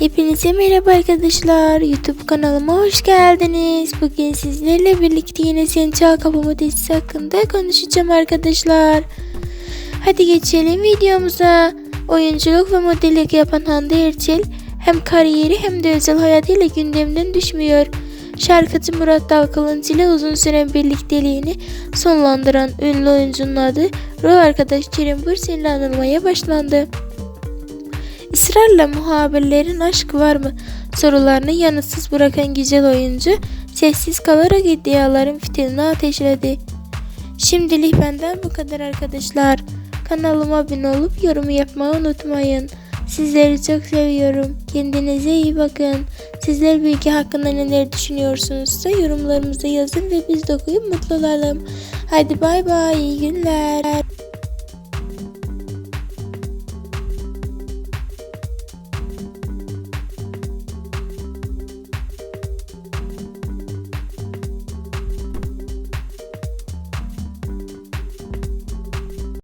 Hepinize merhaba arkadaşlar. YouTube kanalıma hoş geldiniz. Bugün sizlerle birlikte yine Sen Çağ Kapımı dizisi hakkında konuşacağım arkadaşlar. Hadi geçelim videomuza. Oyunculuk ve modellik yapan Hande Erçel hem kariyeri hem de özel hayatıyla gündemden düşmüyor. Şarkıcı Murat Dalkılıncı ile uzun süren birlikteliğini sonlandıran ünlü oyuncunun adı rol arkadaş Kerem Bürsin ile anılmaya başlandı. Israrla muhabirlerin aşk var mı sorularını yanıtsız bırakan güzel oyuncu sessiz kalarak iddiaların fitilini ateşledi. Şimdilik benden bu kadar arkadaşlar. Kanalıma abone olup yorum yapmayı unutmayın. Sizleri çok seviyorum. Kendinize iyi bakın. Sizler bilgi hakkında neler düşünüyorsunuzsa yorumlarımıza yazın ve biz de okuyup mutlu olalım. Hadi bay bay iyi günler.